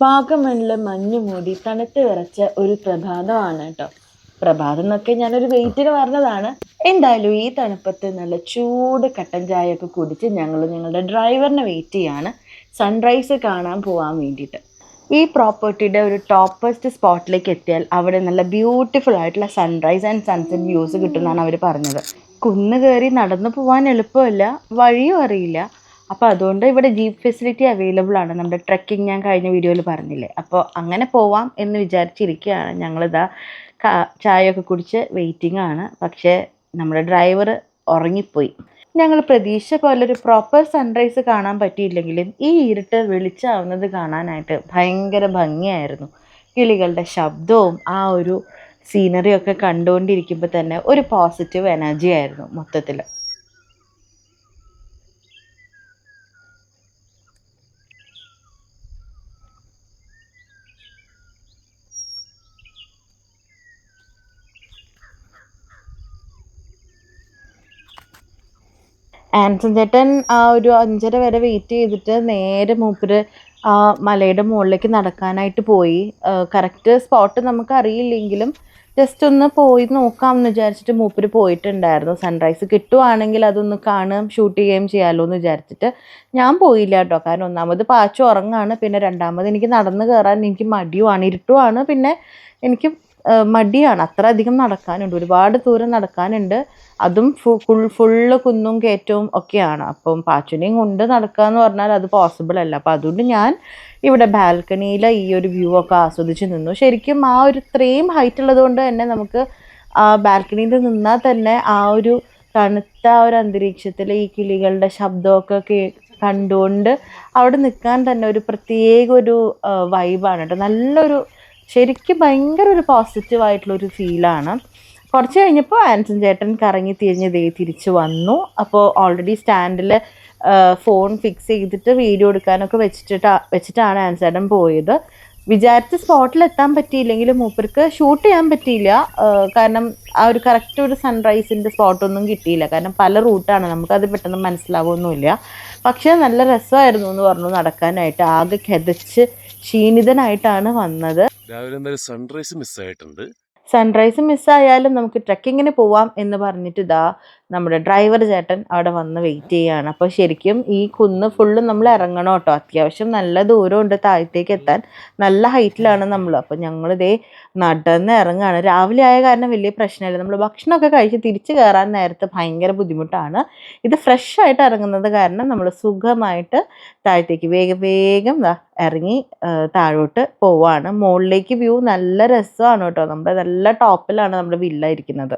വാഗമണിൽ മഞ്ഞ് മൂടി തണുത്ത് വിറച്ച ഒരു പ്രഭാതമാണ് കേട്ടോ പ്രഭാതം എന്നൊക്കെ ഞാനൊരു വെയിറ്റിന് പറഞ്ഞതാണ്. എന്തായാലും ഈ തണുപ്പത്ത് നല്ല ചൂട് കട്ടൻ ചായ ഒക്കെ കുടിച്ച് ഞങ്ങൾ ഞങ്ങളുടെ ഡ്രൈവറിനെ വെയിറ്റ് ചെയ്യാണ്. സൺറൈസ് കാണാൻ പോകാൻ വേണ്ടിയിട്ട്. ഈ പ്രോപ്പർട്ടിയുടെ ഒരു ടോപ്പസ്റ്റ് സ്പോട്ടിലേക്ക് എത്തിയാൽ അവിടെ നല്ല ബ്യൂട്ടിഫുൾ ആയിട്ടുള്ള സൺറൈസ് ആൻഡ് സൺസെറ്റ് വ്യൂസ് കിട്ടുമെന്നാണ് അവർ പറഞ്ഞത്. കുന്ന് കയറി നടന്നു പോകാൻ എളുപ്പമല്ല വഴിയും അറിയില്ല. അപ്പോൾ അതുകൊണ്ട് ഇവിടെ ജീപ്പ് ഫെസിലിറ്റി അവൈലബിൾ ആണ്. നമ്മുടെ ട്രക്കിംഗ് ഞാൻ കഴിഞ്ഞ വീഡിയോയിൽ പറഞ്ഞില്ലേ. അപ്പോൾ അങ്ങനെ പോവാം എന്ന് വിചാരിച്ചിരിക്കുകയാണ്. ഞങ്ങളിതാ ചായയൊക്കെ കുടിച്ച് വെയിറ്റിംഗ് ആണ്. പക്ഷേ നമ്മുടെ ഡ്രൈവർ ഉറങ്ങിപ്പോയി. ഞങ്ങൾ പ്രതീക്ഷ പോലെ ഒരു പ്രോപ്പർ സൺറൈസ് കാണാൻ പറ്റിയില്ലെങ്കിലും ഈ ഇരുട്ട് വെളിച്ചാവുന്നത് കാണാനായിട്ട് ഭയങ്കര ഭംഗിയായിരുന്നു. കിളികളുടെ ശബ്ദവും ആ ഒരു സീനറിയൊക്കെ കണ്ടുകൊണ്ടിരിക്കുമ്പോൾ തന്നെ ഒരു പോസിറ്റീവ് എനർജി ആയിരുന്നു മൊത്തത്തിൽ ആൻസൺ ചേട്ടൻ ഒരു അഞ്ചര വരെ വെയിറ്റ് ചെയ്തിട്ട് നേരെ മൂപ്പര് ആ മലയുടെ മുകളിലേക്ക് നടക്കാനായിട്ട് പോയി. കറക്റ്റ് സ്പോട്ട് നമുക്ക് അറിയില്ലെങ്കിലും ജസ്റ്റ് ഒന്ന് പോയി നോക്കാം എന്ന് വിചാരിച്ചിട്ട് മൂപ്പര് പോയിട്ടുണ്ടായിരുന്നു. സൺറൈസ് കിട്ടുവാണെങ്കിൽ അതൊന്ന് കാണുകയും ഷൂട്ട് ചെയ്യുകയും ചെയ്യാമല്ലോ എന്ന് വിചാരിച്ചിട്ട് ഞാൻ പോയില്ല കേട്ടോ. കാരണം ഒന്നാമത് പാച്ചു ഉറങ്ങാണ്. പിന്നെ രണ്ടാമത് എനിക്ക് നടന്നു കയറാൻ എനിക്ക് മടിയുമാണ് ഇരുട്ടുമാണ് പിന്നെ എനിക്ക് മടിയാണ്. അത്ര അധികം നടക്കാനുണ്ട്. ഒരുപാട് ദൂരം നടക്കാനുണ്ട്. അതും ഫുൾ ഫുള്ള് കുന്നും കയറ്റവും ഒക്കെയാണ്. അപ്പം പാച്ചുനെയും കൊണ്ട് നടക്കുക എന്ന് പറഞ്ഞാൽ അത് പോസിബിൾ അല്ല. അപ്പം അതുകൊണ്ട് ഞാൻ ഇവിടെ ബാൽക്കണിയിൽ ഈ ഒരു വ്യൂ ഒക്കെ ആസ്വദിച്ച് നിന്നു. ശരിക്കും ആ ഒരു ഇത്രയും ഹൈറ്റ് ഉള്ളത് കൊണ്ട് തന്നെ നമുക്ക് ബാൽക്കണിയിൽ നിന്നാൽ തന്നെ ആ ഒരു തണുത്ത ഒരു അന്തരീക്ഷത്തിൽ ഈ കിളികളുടെ ശബ്ദമൊക്കെ കേ കണ്ടുകൊണ്ട് അവിടെ നിൽക്കാൻ തന്നെ ഒരു പ്രത്യേക ഒരു വൈബാണ് കേട്ടോ നല്ലൊരു ശരിക്കും ഭയങ്കര ഒരു പോസിറ്റീവ് ആയിട്ടുള്ള ഒരു ഫീലാണ് കുറച്ച് കഴിഞ്ഞപ്പോൾ ആൻസൺ ചേട്ടൻ കറങ്ങി തിരിഞ്ഞ് ദേ തിരിച്ച് വന്നു. അപ്പോൾ ഓൾറെഡി സ്റ്റാൻഡിൽ ഫോൺ ഫിക്സ് ചെയ്തിട്ട് വീഡിയോ എടുക്കാനൊക്കെ വെച്ചിട്ട് വെച്ചിട്ടാണ് ആൻസൺ ചേട്ടൻ പോയത്. വിചാരിച്ച സ്പോട്ടിൽ എത്താൻ പറ്റിയില്ലെങ്കിൽ മൂപ്പർക്ക് ഷൂട്ട് ചെയ്യാൻ പറ്റിയില്ല. കാരണം ആ ഒരു കറക്റ്റ് ഒരു സൺറൈസിന്റെ സ്പോട്ടൊന്നും കിട്ടിയില്ല. കാരണം പല റൂട്ടാണ് നമുക്കത് പെട്ടെന്ന് മനസ്സിലാവുമൊന്നുമില്ല പക്ഷേ നല്ല രസമായിരുന്നു എന്ന് പറഞ്ഞു നടക്കാനായിട്ട്. ആകെ കെതച്ച് ക്ഷീണിതനായിട്ടാണ് വന്നത്. രാവിലെ എന്തായാലും സൺറൈസ് മിസ്സായിട്ടുണ്ട് സൺറൈസ് മിസ്സായാലും നമുക്ക് ട്രക്കിങ്ങിന് പോവാം എന്ന് പറഞ്ഞിട്ട് ഇതാ നമ്മുടെ ഡ്രൈവർ ചേട്ടൻ അവിടെ വന്ന് വെയിറ്റ് ചെയ്യുകയാണ് അപ്പോൾ ശരിക്കും ഈ കുന്ന് ഫുള്ള് നമ്മൾ ഇറങ്ങണം കേട്ടോ. അത്യാവശ്യം നല്ല ദൂരമുണ്ട് താഴത്തേക്ക് എത്താൻ. നല്ല ഹൈറ്റിലാണ് നമ്മൾ അപ്പോൾ ഞങ്ങളിതേ നടന്ന് ഇറങ്ങുകയാണ് രാവിലെ ആയ കാരണം വലിയ പ്രശ്നമില്ല. നമ്മൾ ഭക്ഷണമൊക്കെ കഴിച്ച് തിരിച്ച് കയറാൻ നേരത്തെ ഭയങ്കര ബുദ്ധിമുട്ടാണ്. ഇത് ഫ്രഷ് ആയിട്ട് ഇറങ്ങുന്നത് കാരണം നമ്മൾ സുഖമായിട്ട് താഴത്തേക്ക് വേഗം വേഗം ഇറങ്ങി താഴോട്ട് പോവാണ്. മുകളിലേക്ക് വ്യൂ നല്ല രസമാണ് കേട്ടോ. നമ്മുടെ നല്ല ടോപ്പിലാണ് നമ്മുടെ വില്ല ഇരിക്കുന്നത്.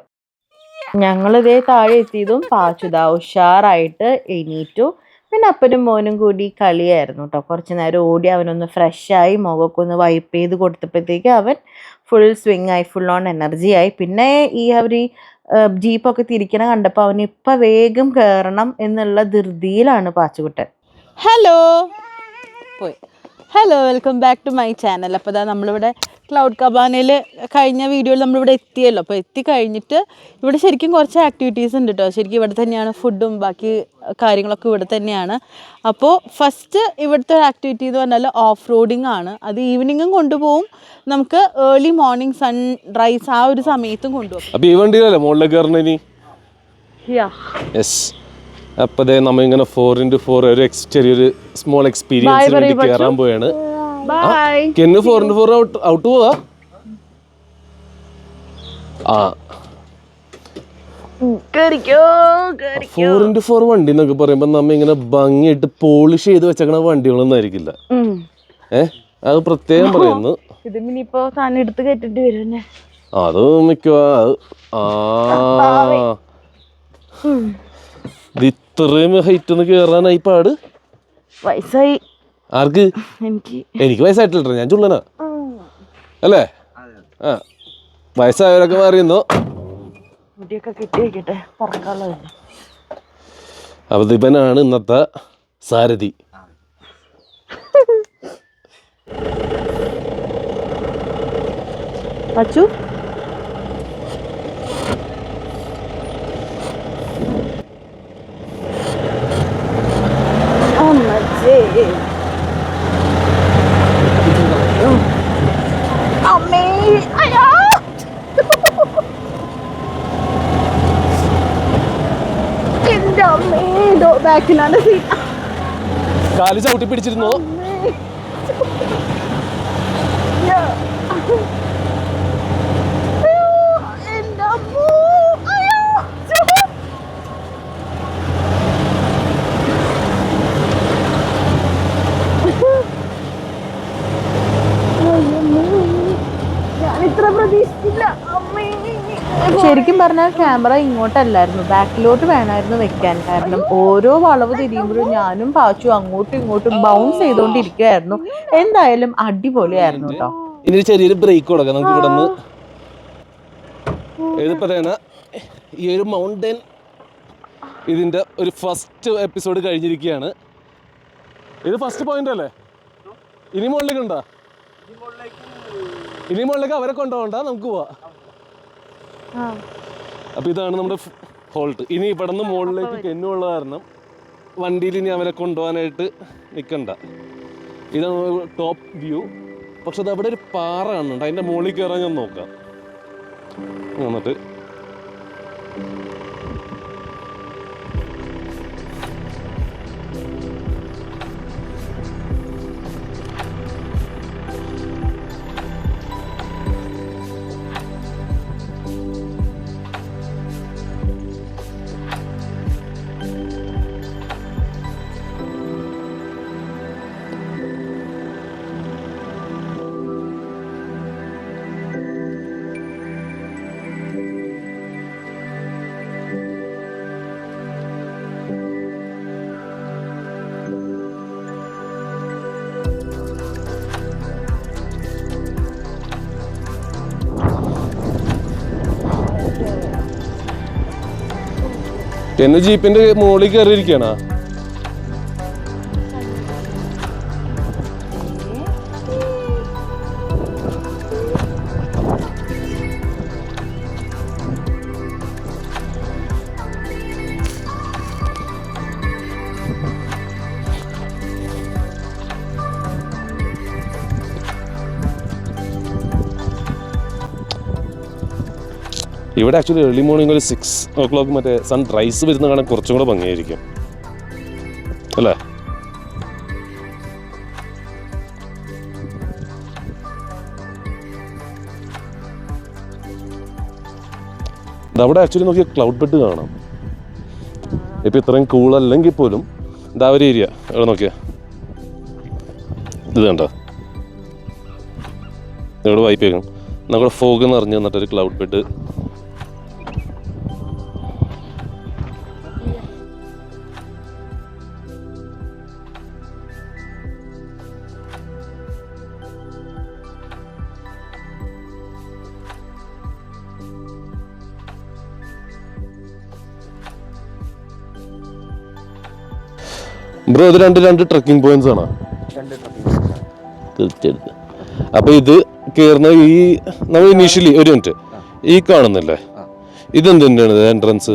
ഞങ്ങൾ ഇതേ താഴെ എത്തിയതും പാച്ചുത ഉഷാറായിട്ട് എണീറ്റു. പിന്നെ അപ്പനും മോനും കൂടി കളിയായിരുന്നു കേട്ടോ കുറച്ച് നേരം ഓടി അവനൊന്ന് ഫ്രഷായി മുഖമൊക്കെ ഒന്ന് വൈപ്പ് ചെയ്ത് കൊടുത്തപ്പോഴത്തേക്ക് അവൻ ഫുൾ സ്വിങ് ആയി ഫുൾ ഓൺ എനർജി ആയി. പിന്നെ ഈ അവർ ഈ ജീപ്പൊക്കെ തിരിക്കണ കണ്ടപ്പോൾ അവന് ഇപ്പം വേഗം കയറണം എന്നുള്ള ധൃതിയിലാണ് പാച്ചുകുട്ടൻ. ഹലോ പോയി. Hello welcome back to my channel അപ്പോൾ ഇതാ നമ്മളിവിടെ ക്ലൗഡ് കബാനയിൽ കഴിഞ്ഞ വീഡിയോയിൽ നമ്മളിവിടെ എത്തിയല്ലോ. അപ്പോൾ എത്തി കഴിഞ്ഞിട്ട് ഇവിടെ ശരിക്കും കുറച്ച് ആക്ടിവിറ്റീസ് ഉണ്ട് കേട്ടോ ശരിക്കും ഇവിടെ തന്നെയാണ് ഫുഡും ബാക്കി കാര്യങ്ങളൊക്കെ ഇവിടെ തന്നെയാണ്. അപ്പോൾ ഫസ്റ്റ് ഇവിടുത്തെ ഒരു ആക്ടിവിറ്റി എന്ന് പറഞ്ഞാൽ ഓഫ് റോഡിംഗ് ആണ്. അത് ഈവനിങ്ങും കൊണ്ടുപോകും നമുക്ക് ഏർലി മോർണിംഗ് സൺ റൈസ് ആ ഒരു സമയത്തും കൊണ്ടുപോകും അപ്പോൾ ഈ വണ്ടിയിലല്ലേ മുകളിലേക്ക് കയറണ ഇനി? യാ യെസ് അപ്പൊ ദേ നമ്മ ഇങ്ങനെ ഫോർ ഇന്റു ഫോർ ഒരു എക്സ്റ്റീരിയർ സ്മോൾ എക്സ്പീരിയൻസ് വേണ്ടി കയറാൻ പോയാണ് ബൈ കെന്ന് four into four out out പോവാ? ആ. ഫോർ ഇന്റു ഫോർ വണ്ടി എന്നൊക്കെ പറയുമ്പോൾ നമ്മ ഇങ്ങനെ ഭംഗിയായിട്ട് പോളിഷ് ചെയ്ത് വെച്ചേക്കണ വണ്ടികളൊന്നും ആയിരിക്കില്ല ഏഹ് അത് പ്രത്യേകം പറയുന്നു. അത് മിക്കവാ ആ. ഇത്രയും ഹൈറ്റ് ഒന്ന് കേറാനായി പാട്. വയസ്സായി. ആർക്ക്? എനിക്ക്. എനിക്ക് വയസ്സായിട്ടില്ല ഞാൻ ചുള്ളനാ. അല്ലേ? ആ. വയസ്സായവരൊക്കെ മാറിയെന്നോ ഇവനാണ് ഇന്നത്തെ സാരഥി. അച്ചു ബാക്കിലാണ് സീറ്റ് കാൽ ചവിട്ടി പിടിച്ചിരുന്നോ എന്റെ അമ്മോ അയ്യോ ഞാൻ ഇത്ര പ്രതീക്ഷിച്ചില്ല അമ്മേ ശരിക്കും പറഞ്ഞാൽ ക്യാമറ ഇങ്ങോട്ടല്ലായിരുന്നു. ബാക്കിലോട്ട് വേണമായിരുന്നു വെക്കാൻ. കാരണം ഓരോ വളവ് തിരിയുമ്പോഴും ഞാനും പാച്ചു അങ്ങോട്ടും ഇങ്ങോട്ടും ബൗൺസ് ചെയ്തുകൊണ്ടിരിക്കുവായിരുന്നു എന്തായാലും അടിപൊളിയായിരുന്നു കേട്ടോ. ഇനി ചെറിയൊരു ബ്രേക്ക് കൊടുക്കാം. നമുക്ക് ഇവിടെ നിന്ന് ഈ ഒരു മൗണ്ടൻ ഇതിന്റെ ഒരു ഫസ്റ്റ് എപ്പിസോഡ് കഴിഞ്ഞിരിക്കുകയാണ്. ഇത് ഫസ്റ്റ് പോയിന്റ് അല്ലേ? ഇനി മുകളിലേക്ക് ഉണ്ടോ? ഇനി മുകളിലേക്ക് അവരെ കൊണ്ടുപോകണ്ട. നമുക്ക് പോവാ. അപ്പൊ ഇതാണ് നമ്മുടെ ഹോൾട്ട്. ഇനി ഇവിടെ നിന്ന് മുകളിലേക്ക് കെന്നുള്ള കാരണം വണ്ടിയിൽ ഇനി അവരെ കൊണ്ടുപോകാനായിട്ട് നിൽക്കണ്ട ഇതാണ് ടോപ്പ് വ്യൂ പക്ഷെ അത് അവിടെ ഒരു പാറ കാണുന്നുണ്ട്. അതിന്റെ മുകളിൽ കയറാൻ ഞാൻ നോക്കാം. എന്നിട്ട് എന്നെ ജീപ്പിന്റെ മുകളിൽ കയറിയിരിക്കണ ഇവിടെ ആക്ച്വലി ഏർലി മോർണിംഗ് ഒരു സിക്സ് ഓ ക്ലോക്ക് മറ്റേ സൺ റൈസ് വരുന്ന കാണാൻ കുറച്ചും കൂടെ ഭംഗിയായിരിക്കും. അല്ലേ? അവിടെ ആക്ച്വലി നോക്കിയാൽ ക്ലൗഡ് ബെഡ് കാണാം. ഇപ്പം ഇത്രയും കൂളല്ലെങ്കിൽ പോലും ഇതാ ഒരു ഏരിയ ഇവിടെ നോക്കിയാ. ഇത് കണ്ടോ? ഇവിടെ വായ്പ നമ്മുടെ ഫോഗ് നിറഞ്ഞു തന്നിട്ടൊരു ക്ലൗഡ് ബെഡ് ബ്രോ ഇത് രണ്ട് രണ്ട് ട്രക്കിംഗ് പോയിന്റ്സ് ആണോ? തീർച്ചയായിട്ടും. അപ്പൊ ഇത് കയറുന്ന ഈ നമ്മൾ ഇനീഷ്യലി ഒരു മിനിറ്റ് ഈ കാണുന്നില്ലേ? ഇതെന്ത് തന്നെയാണ് എൻട്രൻസ്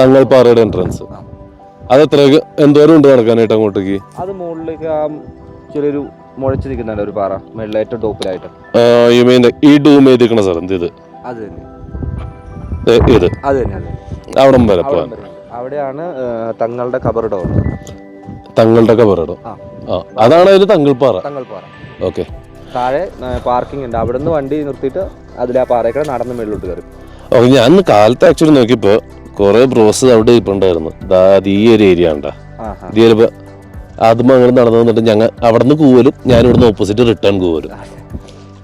തങ്ങൾപ്പാറയുടെ എൻട്രൻസ് അത് എത്ര എന്തോരം ഉണ്ട് നടക്കാനായിട്ട് അങ്ങോട്ടേക്ക്? അത് മുകളിലേക്ക് ആ ചെറിയൊരു മുഴച്ച് നിൽക്കുന്നുണ്ട് ഒരു പാറ. മേളിൽ ഏറ്റവും ടോപ്പിലായിട്ട്. യു മീൻ ഈ ഡൂം ചെയ്തിരിക്കണ സ്ഥലം ഇത്? അത് തന്നെ. ഇത്? അത് തന്നെ അവിടം വരെ വരെ. അവിടെയാണ് തങ്ങളുടെ കബറിടം ഉള്ളത്. തങ്ങളുടെ കബറടോ. ആ. അതാണ് അതിൽ തങ്ങൾപ്പാറ. തങ്ങൾപ്പാറ. ഓക്കെ. താഴെ പാർക്കിംഗ് ഉണ്ട്. അവിടെ നിന്ന് വണ്ടി നിർത്തിയിട്ട് അതിൽ ആ പാറയൊക്കെ നടന്ന് മേളിലോട്ട് കയറി. ഓക്കെ ഞാൻ കാലത്ത് ആക്ച്വലി നോക്കിയപ്പോ കൊറേ ബ്രോസ് അവിടെ ഇപ്പുണ്ടായിരുന്നു ഈ ഒരു ഏരിയ ഉണ്ടാ? ഈ ഒരു ആദ്യം അങ്ങനെ നടന്നു വന്നിട്ട് ഞങ്ങൾ അവിടെ നിന്ന് കൂവലും ഞാൻ ഇവിടുന്ന് ഓപ്പോസിറ്റ് റിട്ടേൺ കൂവലും.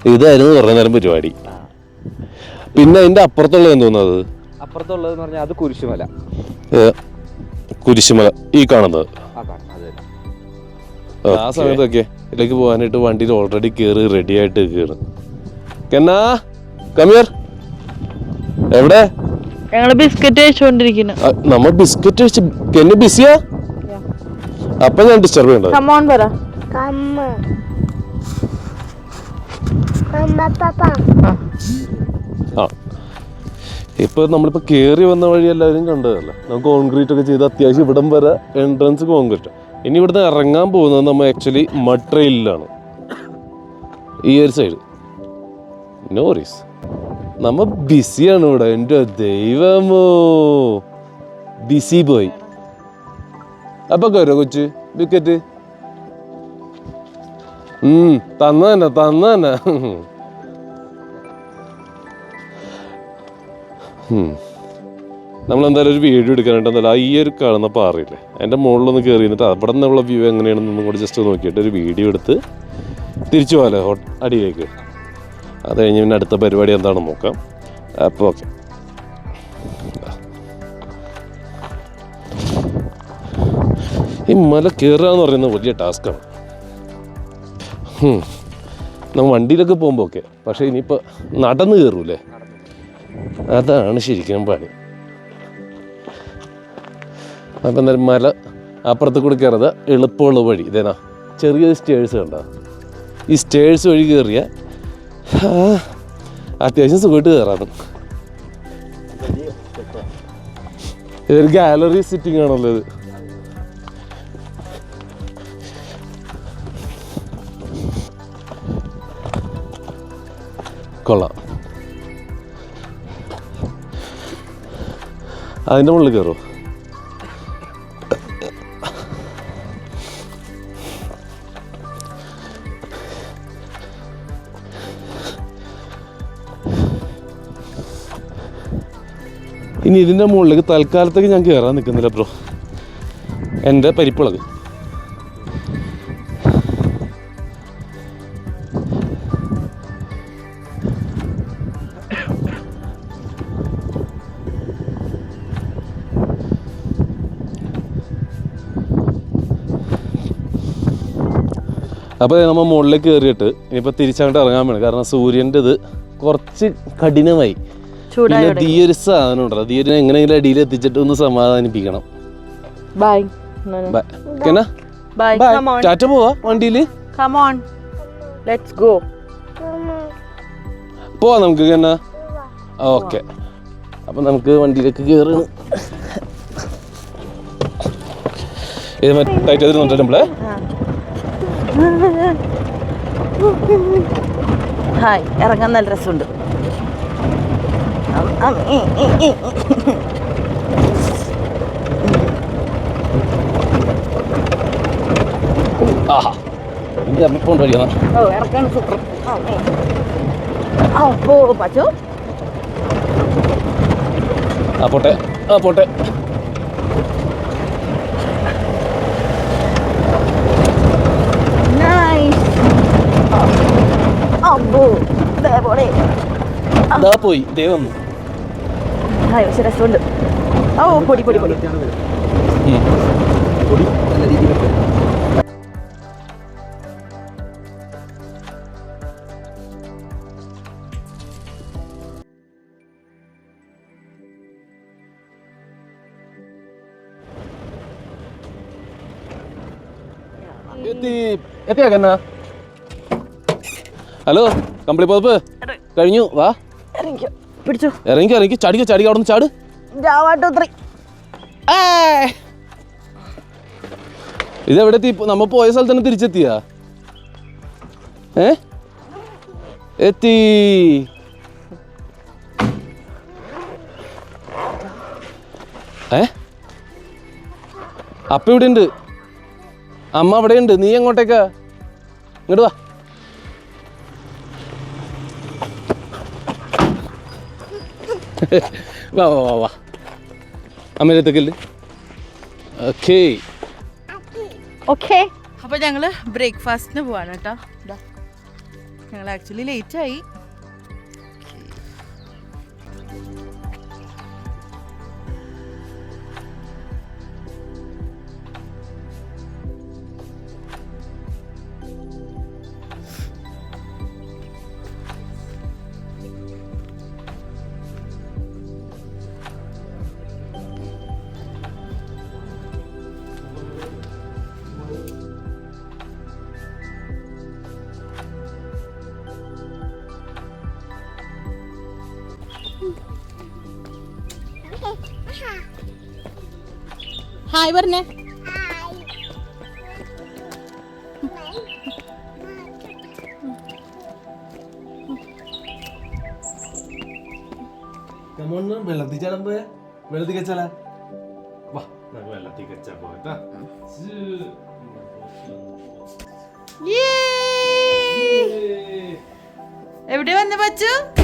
ഇതായിരുന്നു കുറേ നേരം പരിപാടി. പിന്നെ അതിന്റെ അപ്പുറത്തുള്ളത് എന്തോന്നത് അപ്പുറത്തുള്ളത് പറഞ്ഞാൽ അത് കുരിശുമല. കുരിശുമല ഈ കാണുന്നത്. ആ സമയത്തൊക്കെ ഇതിലേക്ക് പോകാനായിട്ട് വണ്ടിയിൽ ഓൾറെഡി കയറി റെഡി ആയിട്ട് കയറും എന്നാ കമിയർ എവിടെ? ഞങ്ങൾ ബിസ്ക്കറ്റ് കഴിച്ചുകൊണ്ടിരിക്കുന്നു നമ്മൾ ബിസ്ക്കറ്റ് കഴിച്ച് കെന്ന് ബിസിയാ? അപ്പൊ ഞാൻ ഡിസ്റ്റർബ് ചെയ്യണ്ട? കമോൺ പറ. ഇപ്പൊ നമ്മളിപ്പോ കേറി വന്ന വഴി എല്ലാവരും കണ്ടതല്ലേ? നമുക്ക് കോൺക്രീറ്റ് ഒക്കെ ചെയ്ത് അത്യാവശ്യം ഇവിടം വരെ എൻട്രൻസ് കോൺക്രീറ്റ് ഇനി ഇവിടുന്ന് ഇറങ്ങാൻ പോകുന്നത് നമ്മൾ ആക്ച്വലി മഡ് ട്രെയിനിലാണ് ഈ ഒരു സൈഡ് നോറീസ് നമ്മ ബിസിയാണ് ഇവിടെ. എന്റെ ദൈവമോ. ബിസി പോയി അപ്പൊ കയറോ കൊച്ചു. വിക്കറ്റ്. ഉം തന്ന തന്നെ ഉം. നമ്മളെന്തായാലും ഒരു വീഡിയോ എടുക്കാനായിട്ട് എന്തായാലും ഈ ഒരു കാണുന്ന പാറയില്ലേ? അതിന്റെ മുകളിലൊന്ന് കയറി നിന്നിട്ട് അവിടെ നിന്നുള്ള വ്യൂ എങ്ങനെയാണെന്നൊന്നും കൂടി ജസ്റ്റ് നോക്കിയിട്ട് ഒരു വീഡിയോ എടുത്ത് തിരിച്ചു പോകാലോ അടിയിലേക്ക്. അത് കഴിഞ്ഞ് പിന്നെ അടുത്ത പരിപാടി എന്താണെന്ന് നോക്കാം. അപ്പോൾ ഓക്കെ ഈ മല കയറുക എന്ന് പറയുന്നത് വലിയ ടാസ്ക്കാണ് നമ്മൾ വണ്ടിയിലൊക്കെ പോകുമ്പോൾ ഓക്കെ പക്ഷേ ഇനിയിപ്പോൾ നടന്ന് കയറൂലേ അതാണ് ശരിക്കും പണി. അപ്പം എന്തായാലും മല അപ്പുറത്ത് കൂടി കയറുന്നത് എളുപ്പമുള്ള വഴി. ഇതേനാ ചെറിയ സ്റ്റേഴ്സ് കണ്ടോ? ഈ സ്റ്റേഴ്സ് വഴി കയറിയ അത്യാവശ്യം സുഖമായിട്ട് കയറാണ് ഇതൊരു ഗാലറി സിറ്റിംഗ് ആണല്ലോ ഇത്. കൊള്ളാം. അതിന്റെ മുകളിൽ കയറുമോ ഇനി ഇതിന്റെ മുകളിലേക്ക് തൽക്കാലത്തേക്ക് ഞാൻ കയറാൻ നിൽക്കുന്നില്ല ബ്രോ. എന്റെ പരിപ്പിളക്. അപ്പോൾ നമ്മൾ മുകളിലേക്ക് കയറിയിട്ട് ഇനിയിപ്പോൾ തിരിച്ചങ്ങോട്ട് ഇറങ്ങാൻ വേണം. കാരണം സൂര്യന്റെ ഇത് കുറച്ച് കഠിനമായി. പിന്നെ ഈ ഒരു സാധനം ഉണ്ടല്ലോ. തീരെ എങ്ങനെയെങ്കിലും അടിയിൽ എത്തിച്ചിട്ട് ഒന്ന് സമാധാനിപ്പിക്കണം. ബൈ ബൈ ടാറ്റ പോവാ വണ്ടിയിൽ പോവാം നമുക്ക് എന്നാ ഓക്കെ അപ്പം നമുക്ക് വണ്ടിയിലേക്ക് കയറാണ് ഇത് മറ്റേ ടൈറ്റ് ചെയ്തിരുന്നുണ്ടോ നമ്മളെ ഹായ് ഇറങ്ങാൻ നല്ല രസമുണ്ട്. ആഹാ വഴിയാണ് ഓ ഇറക്കാൻ സൂപ്പർ പോ ആ പോട്ടെ. ആ പോട്ടെ. ഇതേപോലെ പോയി ദേ വന്നു. രസമുണ്ട്. ഓ പൊടി പൊടി പൊടി. ഉം. നല്ല രീതിയിലൊക്കെ എത്തി എത്തിയാ കന്നാ ഹലോ കമ്പിളി പോപ്പ് കഴിഞ്ഞു വാ. പിടിച്ചു. ഇറങ്ങി ഇറങ്ങി ചാടിക്കോ ചാടിക്കോ അവിടെ നിന്ന് ചാട്. ജാവാട്ടോ ത്രീ ഇത് എവിടെ എത്തി? നമ്മ പോയ സ്ഥലത്ത് തന്നെ തിരിച്ചെത്തിയാ? ഏ? എത്തി. ഏ? അപ്പ ഇവിടെ ഉണ്ട് അമ്മ അവിടെ ഉണ്ട് നീ എങ്ങോട്ടേക്കാ? ഇങ്ങോട്ട് വാ. വാ വാ വാ വാ. അമ്മേന്റെ ഓക്കേ. ഓക്കേ. അപ്പോൾ ഞങ്ങൾ ബ്രേക്ക്ഫാസ്റ്റിന് പോവാണ് കേട്ടോ. ഞങ്ങൾ ആക്ച്വലി ലേറ്റ് ഹായ് പറഞ്ഞേ. വെള്ളത്തിൽ ചാടാൻ പോയാ? വെള്ളത്തിൽ കച്ചാലാ വാ. നമുക്ക് വെള്ളത്തിൽ കച്ചാ പോകട്ടാ എവിടെ വന്ന് പച്ചു?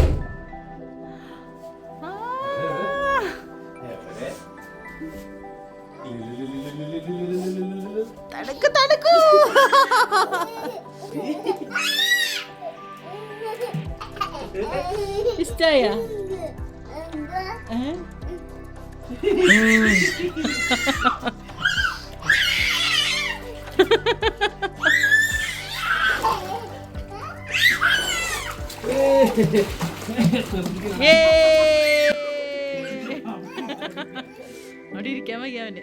ഇഷ്ടായ? അവിടെ ഇരിക്കാൻ വയ്യ അവന്.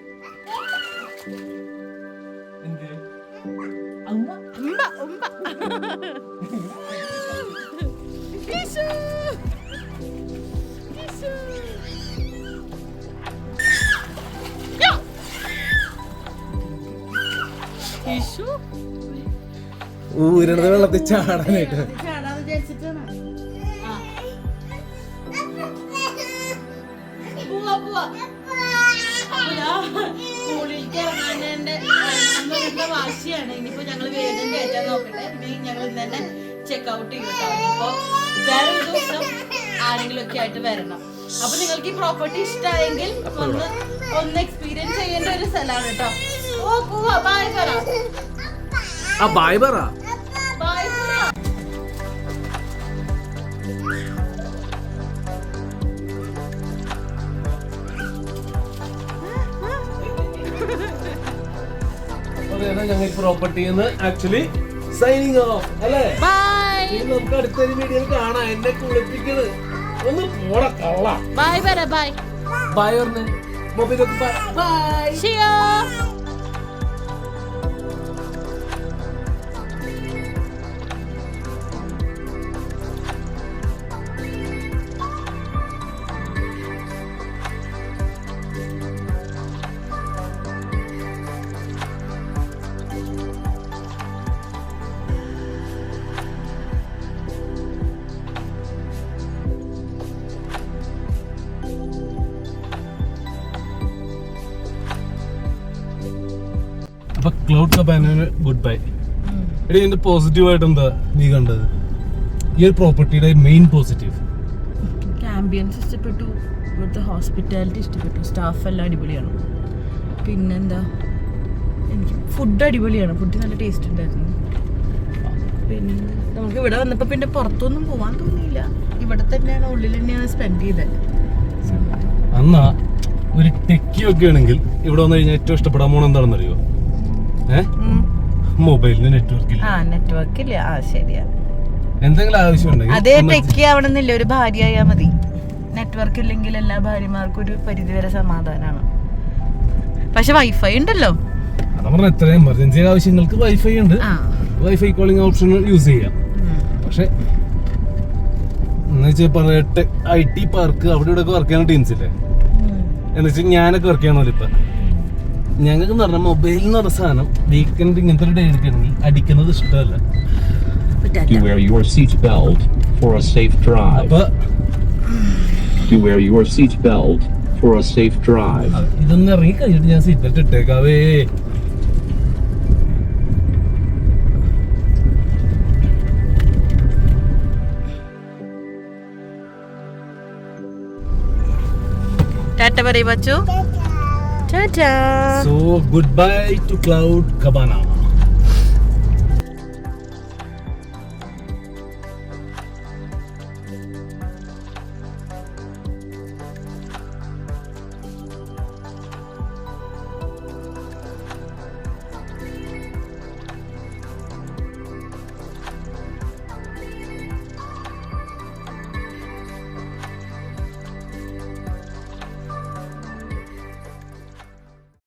ഈശോ. യ്യോ. ഈശോ. ഊരണത് വെള്ളത്തിൽ ചാടാനായിട്ട് ഔട്ട് ചെയ്യും കേട്ടോ ഇനിയിപ്പോ വേറെ ഒരു ദിവസം ആരെങ്കിലും ഒക്കെ ആയിട്ട് വരണം. അപ്പൊ നിങ്ങൾക്ക് ഈ പ്രോപ്പർട്ടി ഇഷ്ടമായെങ്കിൽ ഒന്ന് ഒന്ന് എക്സ്പീരിയൻസ് ചെയ്യേണ്ട ഒരു സ്ഥലമാണ് കേട്ടോ. ഓ പോവാ. ബൈ പറ. ആ ബായ് പറ. ബൈ പറ. ഞങ്ങൾ പ്രോപ്പർട്ടിന്ന് ആക്ച്വലി സൈനിങ് ഓഫ് അല്ലേ? ഇനി നമുക്ക് അടുത്തൊരു വീഡിയോയിൽ കാണാം. എന്നെ കുളിപ്പിക്കണ്. ഒന്ന് പോട കള്ള. ബൈ ബൈ ബൈ ബൈ പറഞ്ഞ് മൊബൈലൊക്കെ ബൈ ഷിയോ ദ ക്ലൗഡ് ഗുഡ് ബൈ എടി ഇതിന്റെ പോസിറ്റീവ് ആയിട്ട് എന്താ നീ കണ്ടത്? ഈ ഒരു പ്രോപ്പർട്ടിയുടെ മെയിൻ പോസിറ്റീവ് ആംബിയൻസ് ഇഷ്ടപ്പെട്ടു. ഇവിടുത്തെ ഹോസ്പിറ്റാലിറ്റി ഇഷ്ടപ്പെട്ടു. സ്റ്റാഫ് എല്ലാം അടിപൊളിയാണ്. പിന്നെന്താ? എനിക്ക് ഫുഡ് അടിപൊളിയാണ്. ഫുഡ് നല്ല ടേസ്റ്റ് ഉണ്ടായിരുന്നു. പിന്നെ നമുക്ക് ഇവിടെ വന്നപ്പോൾ പിന്നെ പുറത്തൊന്നും പോകാൻ തോന്നിയില്ല. ഇവിടെ തന്നെയാണ് ഉള്ളിൽ തന്നെയാണ് സ്പെൻഡ് ചെയ്തത് അന്നാ ഒരു ടെക്കി ഒക്കെ ആണെങ്കിൽ ഇവിടെ വന്നു കഴിഞ്ഞാൽ ഏറ്റവും ഇഷ്ടപ്പെടാൻ പോകണം എന്താണെന്ന് അറിയോ ഏഹ് മൊബൈലിന് നെറ്റ്വർക്ക് ഇല്ല. ആ നെറ്റ്വർക്ക് ഇല്ല. ആ ശരിയാ. എന്തെങ്കിലും ആവശ്യം ഉണ്ടെങ്കിൽ അതേ ടെക്കി ആവണമെന്നില്ല. ഒരു ഭാര്യ ആയാൽ മതി. നെറ്റ്വർക്ക് ഇല്ലെങ്കിൽ എല്ലാ ഭാര്യമാർക്കും ഒരു പരിധിവരെ സമാധാനമാണ് പക്ഷെ വൈഫൈ ഉണ്ടല്ലോ. എത്ര എമർജൻസി ആവശ്യങ്ങൾക്ക് വൈഫൈ ഉണ്ട്. വൈഫൈ കോളിംഗ് ഓപ്ഷൻ യൂസ് ചെയ്യാം. പക്ഷെ എന്ന് വെച്ചാൽ പറയട്ടെ ഐ ടി പാർക്ക് അവിടെ ഇവിടെ വർക്ക് ചെയ്യുന്ന ടീംസ് ഇല്ലേ? എന്നുവെച്ചാൽ എന്ന് വെച്ചാൽ ഞാനൊക്കെ വർക്ക് ചെയ്യണമല്ലോ ഇപ്പൊ. ഞങ്ങൾക്ക് എന്ന് പറഞ്ഞാൽ മൊബൈലിൽ എന്ന് പറഞ്ഞ സാധനം വീക്കെൻഡ് ഇങ്ങനത്തെ ഒരു ഡേ എടുക്കണമെങ്കിൽ അടിക്കുന്നത് ഇഷ്ടമല്ല പറ്റാത്ത. You wear your seat belt for a safe drive. അപ്പൊ You wear your seat belt for a safe drive. ഇതൊന്ന് ഇറങ്ങി കഴിഞ്ഞിട്ട് ഞാൻ സീറ്റ് ബെൽറ്റ് ഇട്ടേക്കാവേ ടാറ്റ പറയും Bachu Tata so good bye to cloud cabana